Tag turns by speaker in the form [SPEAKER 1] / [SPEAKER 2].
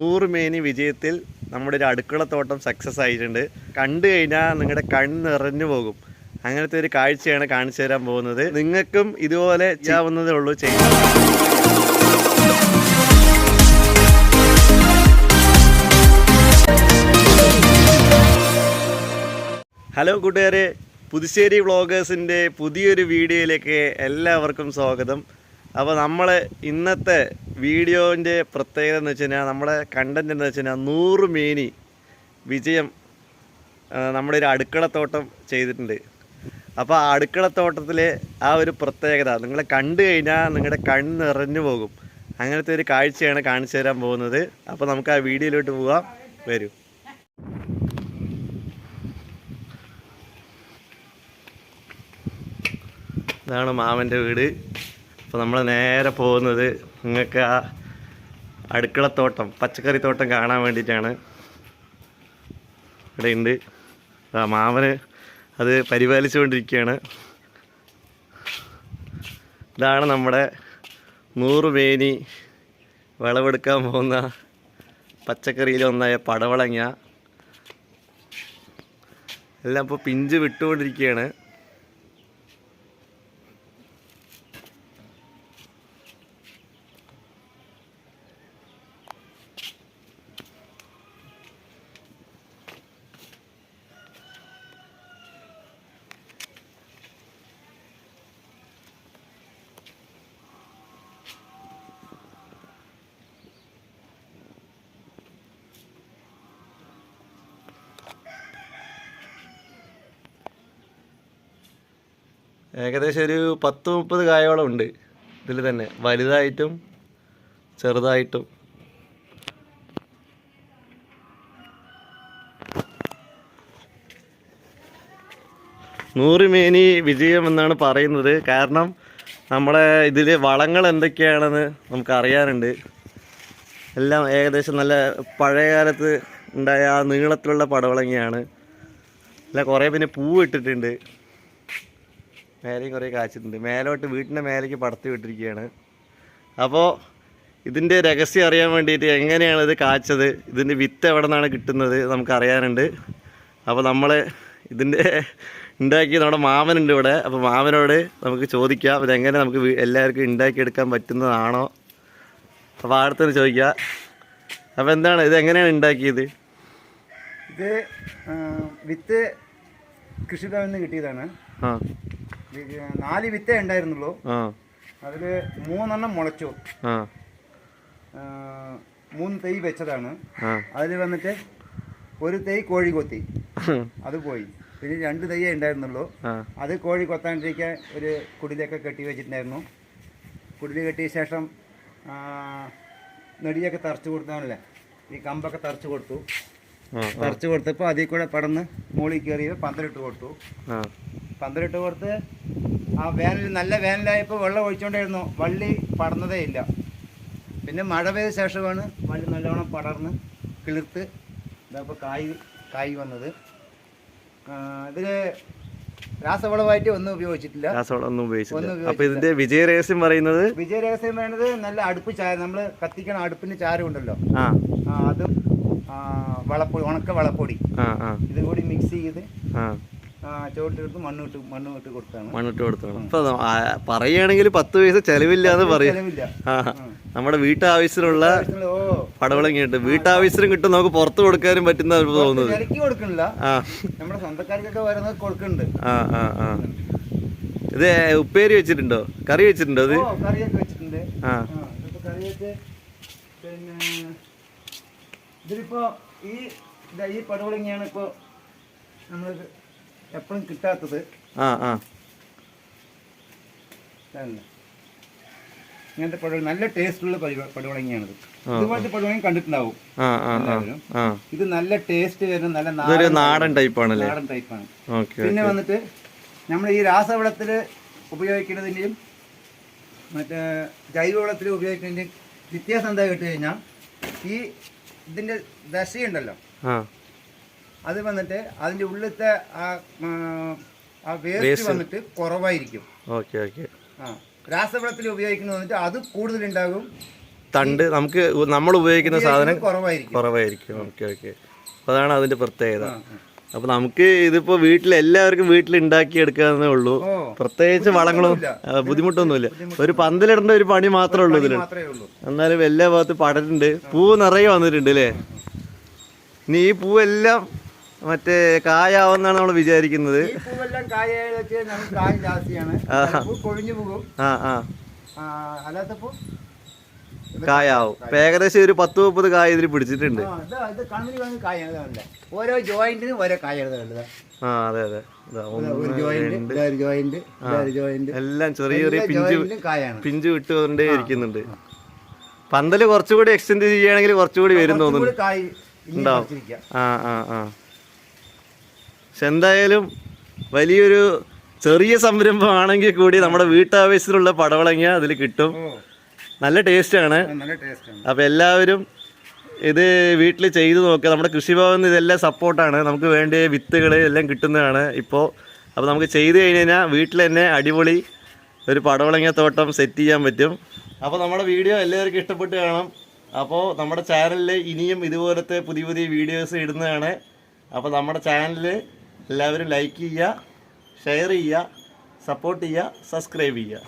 [SPEAKER 1] നൂറ് മേനി വിജയത്തിൽ നമ്മുടെ ഒരു അടുക്കളത്തോട്ടം സക്സസ് ആയിട്ടുണ്ട്. കണ്ടു കഴിഞ്ഞാൽ നിങ്ങളുടെ കണ്ണ് നിറഞ്ഞു പോകും. അങ്ങനത്തെ ഒരു കാഴ്ചയാണ് കാണിച്ചു തരാൻ പോകുന്നത്. നിങ്ങൾക്കും ഇതുപോലെ ചെയ്യാവുന്നതേ ഉള്ളൂ. ചെയ്യാൻ ഹലോ കൂട്ടുകാരെ പുതുശ്ശേരി വ്ളോഗേഴ്സിന്റെ പുതിയൊരു വീഡിയോയിലേക്ക് എല്ലാവർക്കും സ്വാഗതം. അപ്പോൾ നമ്മൾ ഇന്നത്തെ വീഡിയോന്റെ പ്രത്യേകത എന്ന് വെച്ച് കഴിഞ്ഞാൽ നമ്മുടെ കണ്ടന്റ് എന്ന് വെച്ച് കഴിഞ്ഞാൽ നൂറ് മേനി വിജയം നമ്മുടെ ഒരു അടുക്കളത്തോട്ടം ചെയ്തിട്ടുണ്ട്. അപ്പോൾ ആ അടുക്കളത്തോട്ടത്തിലെ ആ ഒരു പ്രത്യേകത നിങ്ങൾ കണ്ടു കഴിഞ്ഞാൽ നിങ്ങളുടെ കണ്ണ് നിറഞ്ഞു പോകും. അങ്ങനത്തെ ഒരു കാഴ്ചയാണ് കാണിച്ചു തരാൻ പോകുന്നത്. അപ്പോൾ നമുക്ക് ആ വീഡിയോയിലോട്ട് പോകാം വരൂ. ഇതാണ് മാമന്റെ വീട്. അപ്പോൾ നമ്മൾ നേരെ പോകുന്നത് നിങ്ങൾക്ക് ആ അടുക്കളത്തോട്ടം പച്ചക്കറി തോട്ടം കാണാൻ വേണ്ടിയിട്ടാണ്. ഇവിടെ ഉണ്ട് ആ മാമന് അത് പരിപാലിച്ചുകൊണ്ടിരിക്കുകയാണ്. ഇതാണ് നമ്മുടെ നൂറ് മേനി വിളവെടുക്കാൻ പോകുന്ന പച്ചക്കറിയിലൊന്നായ പടവളങ്ങ. എല്ലാം ഇപ്പോൾ പിഞ്ച് വിട്ടുകൊണ്ടിരിക്കുകയാണ്. ഏകദേശം ഒരു പത്ത് മുപ്പത് കായോളം ഉണ്ട് ഇതിൽ തന്നെ. വലുതായിട്ടും ചെറുതായിട്ടും. നൂറ് മേനി വിജയം എന്നാണ് പറയുന്നത്. കാരണം നമ്മളെ ഇതിൽ വളങ്ങൾ എന്തൊക്കെയാണെന്ന് നമുക്ക് അറിയാനുണ്ട് എല്ലാം ഏകദേശം നല്ല പഴയ കാലത്ത് ഉണ്ടായ ആ നീളത്തിലുള്ള പടവളങ്ങിയാണ്. അല്ല കുറേ പിന്നെ പൂവ് ഇട്ടിട്ടുണ്ട് മേലെയും കുറേ കാച്ചിട്ടുണ്ട്. മേലോട്ട് വീട്ടിന്റെ മേലേക്ക് പടത്തി വിട്ടിരിക്കുകയാണ്. അപ്പോൾ ഇതിന്റെ രഹസ്യം അറിയാൻ വേണ്ടിയിട്ട് എങ്ങനെയാണ് ഇത് കാച്ചത്? ഇതിന്റെ വിത്ത് എവിടെ നിന്നാണ് കിട്ടുന്നത് നമുക്ക് അറിയാനുണ്ട്. അപ്പോൾ നമ്മൾ ഇതിന്റെ ഉണ്ടാക്കി നമ്മുടെ മാമനുണ്ട് ഇവിടെ. അപ്പോൾ മാമനോട് നമുക്ക് ചോദിക്കാം ഇതെങ്ങനെ നമുക്ക് എല്ലാവർക്കും ഉണ്ടാക്കിയെടുക്കാൻ പറ്റുന്നതാണോ? അപ്പോൾ അടുത്തൊന്ന് ചോദിക്കാം അപ്പോൾ എന്താണ് ഇത് എങ്ങനെയാണ് ഉണ്ടാക്കിയത്?
[SPEAKER 2] ഇത് വിത്ത് കൃഷിഭവനിൽ നിന്ന് കിട്ടിയതാണ്.
[SPEAKER 1] ആ.
[SPEAKER 2] നാല് വിത്തേ ഉണ്ടായിരുന്നുള്ളൂ. അതിൽ മൂന്നെണ്ണം മുളച്ചു. മൂന്ന് തൈ വെച്ചതാണ്.
[SPEAKER 1] അതിൽ
[SPEAKER 2] അതിൽ വന്നിട്ട് ഒരു തൈ കോഴി കൊത്തി. അത് പോയി. പിന്നെ രണ്ട് തൈയേ ഉണ്ടായിരുന്നുള്ളൂ. അത് കോഴി കൊത്താണ്ടിരിക്കാൻ ഒരു കുടിലൊക്കെ കെട്ടി വെച്ചിട്ടുണ്ടായിരുന്നു. കുടിൽ കെട്ടിയ ശേഷം നെടിയൊക്കെ തറച്ചു കൊടുത്താണല്ലേ? ഈ കമ്പൊക്കെ തറച്ചു കൊടുത്തു. തറച്ചു കൊടുത്തപ്പോൾ അതിൽ കൂടെ പടന്ന് മുകളിൽ കയറി പന്തലിട്ട് കൊടുത്തു. പന്തലിട്ട് കൊടുത്ത് ആ വേനൽ നല്ല വേനലായപ്പോൾ വെള്ളം ഒഴിച്ചുകൊണ്ടായിരുന്നു വള്ളി പടർന്നതേ ഇല്ല. പിന്നെ മഴ പെയ്ത ശേഷമാണ് വള്ളി നല്ലോണം പടർന്ന് കിളിർത്ത് ഇതപ്പോൾ കായ് കായ് വന്നത്. ഇതിൽ രാസവളമായിട്ട് ഒന്നും ഉപയോഗിച്ചിട്ടില്ല.
[SPEAKER 1] രാസവളം ഒന്നും ഉപയോഗിച്ചില്ല അപ്പൊ ഇതിന്റെ വിജയരഹസ്യം പറയുന്നത്?
[SPEAKER 2] വിജയരഹസ്യം വേണ്ടത് നല്ല അടുപ്പ് ചായ നമ്മൾ കത്തിക്കണ അടുപ്പിന് ചാരം ഉണ്ടല്ലോ.
[SPEAKER 1] ആ.
[SPEAKER 2] അതും വളപ്പൊടി ഉണക്ക വളപ്പൊടി. ഇത് കൂടി മിക്സ് ചെയ്ത് ചുവട്ടിലെടുത്ത് കൊടുത്താണ്.
[SPEAKER 1] മണ്ണിട്ട് അപ്പൊ ആ, പറയുകയാണെങ്കിൽ പത്ത് പൈസ ചെലവില്ലാന്ന് പറയും. നമ്മുടെ വീട്ടാവശ്യത്തിനുള്ള
[SPEAKER 2] പടവളം
[SPEAKER 1] പടവളങ്ങ കിട്ടും വീട്ടാവശ്യത്തിനും കിട്ടും. നമുക്ക് പുറത്ത് കൊടുക്കാനും പറ്റുന്ന തോന്നുന്നത്.
[SPEAKER 2] കൊടുക്കണില്ല. നമ്മുടെ സ്വന്തക്കാർക്കൊക്കെ വരുന്നത് കൊടുക്കുന്നുണ്ട്
[SPEAKER 1] ആ ആ ആ. ഇത് ഉപ്പേരി വെച്ചിട്ടുണ്ടോ? കറി വെച്ചിട്ടുണ്ടോ അത്
[SPEAKER 2] കറിയൊക്കെ വെച്ചിട്ടുണ്ട്.
[SPEAKER 1] ആ.
[SPEAKER 2] കറി വെച്ച് പിന്നെ ഇതിലിപ്പോ ഈ ഇതാ ഈ പടവളങ്ങിയാണ് ഇപ്പോ നമ്മൾ എപ്പോഴും കിട്ടാത്തത്
[SPEAKER 1] ആ ആ.
[SPEAKER 2] ഇങ്ങനത്തെ പടവ നല്ല ടേസ്റ്റുള്ള പടവളങ്ങിയാണിത് ഇതുപോലത്തെ പടവളങ്ങി കണ്ടിട്ടുണ്ടാവും ഇത് നല്ല ടേസ്റ്റ് വരുന്ന നല്ല നാടൻ
[SPEAKER 1] ടൈപ്പാണ്
[SPEAKER 2] നാടൻ ടൈപ്പാണ്. പിന്നെ വന്നിട്ട് നമ്മൾ ഈ രാസവളത്തിൽ ഉപയോഗിക്കുന്നതിന്റെയും മറ്റേ ജൈവവളത്തിൽ ഉപയോഗിക്കുന്നതിന്റെയും വ്യത്യാസം എന്താ കേട്ട് കഴിഞ്ഞാൽ ഈ ഇതിന്റെ ദശയുണ്ടല്ലോ. അത് വന്നിട്ട് അതിന്റെ ഉള്ളിലത്തെ ആ ആ, വേസ്റ്റ് വന്നിട്ട് കുറവായിരിക്കും.
[SPEAKER 1] Okay okay.
[SPEAKER 2] ആ രാസവളത്തിൽ ഉപയോഗിക്കുന്നത് വന്നിട്ട് അത് കൂടുതലുണ്ടാകും.
[SPEAKER 1] തണ്ട് നമുക്ക് നമ്മൾ ഉപയോഗിക്കുന്ന സാധനം
[SPEAKER 2] കുറവായിരിക്കും.
[SPEAKER 1] കുറവായിരിക്കും. Okay okay. അതാണ് അതിന്റെ പ്രത്യേകത. അപ്പൊ നമുക്ക് ഇതിപ്പോ വീട്ടിൽ എല്ലാവർക്കും വീട്ടിൽ ഉണ്ടാക്കി എടുക്കാന്നേ ഉള്ളൂ പ്രത്യേകിച്ച് വളങ്ങളും ബുദ്ധിമുട്ടൊന്നുമില്ല. ഒരു പന്തലിടേണ്ട ഒരു പണി മാത്രമേ ഉള്ളൂ ഇതിൽ എന്നാലും എല്ലാ ഭാഗത്തും പടരുണ്ട് പൂ നിറയെ വന്നിട്ടുണ്ട് അല്ലേ? ഇനി ഈ പൂവെല്ലാം മറ്റേ കായാവുന്നാണ് നമ്മൾ വിചാരിക്കുന്നത്. കായാവും. ഏകദേശം ഒരു പത്ത് മുപ്പത് കായ ഇതിൽ പിടിച്ചിട്ടുണ്ട്.
[SPEAKER 2] ഓരോ ജോയിന്റിനും ഓരോ കായ
[SPEAKER 1] ആ അതെ അതെ. എല്ലാം ചെറിയ ചെറിയ പിഞ്ചു പിഞ്ച് വിട്ടുകൊണ്ടേ ഇരിക്കുന്നുണ്ട്. പന്തൽ കുറച്ചുകൂടി എക്സ്റ്റെൻഡ് ചെയ്യുകയാണെങ്കിൽ കുറച്ചുകൂടി വരും തോന്നുന്നു. ആ ആ ആ. പക്ഷെ എന്തായാലും വലിയൊരു ചെറിയ സംരംഭമാണെങ്കിൽ കൂടി നമ്മുടെ വീട്ടാവശ്യത്തിലുള്ള പടവളങ്ങ അതിൽ കിട്ടും. നല്ല ടേസ്റ്റാണ്.
[SPEAKER 2] ടേസ്റ്റ് ആണ്
[SPEAKER 1] അപ്പോൾ എല്ലാവരും ഇത് വീട്ടിൽ ചെയ്തു നോക്കുക. നമ്മുടെ കൃഷിഭവൻ ഇതെല്ലാം സപ്പോർട്ടാണ്. നമുക്ക് വേണ്ട വിത്തുകൾ എല്ലാം കിട്ടുന്നതാണ് ഇപ്പോൾ അപ്പോൾ നമുക്ക് ചെയ്ത് കഴിഞ്ഞ് കഴിഞ്ഞാൽ വീട്ടിൽ തന്നെ അടിപൊളി ഒരു പടവളങ്ങ തോട്ടം സെറ്റ് ചെയ്യാൻ പറ്റും. അപ്പോൾ നമ്മുടെ വീഡിയോ എല്ലാവർക്കും ഇഷ്ടപ്പെട്ട് കാണാം. അപ്പോൾ നമ്മുടെ ചാനലിൽ ഇനിയും ഇതുപോലത്തെ പുതിയ പുതിയ വീഡിയോസ് ഇടുന്നതാണ്. അപ്പോൾ നമ്മുടെ ചാനൽ എല്ലാവരും ലൈക്ക് ചെയ്യുക ഷെയർ ചെയ്യുക സപ്പോർട്ട് ചെയ്യുക സബ്സ്ക്രൈബ് ചെയ്യുക.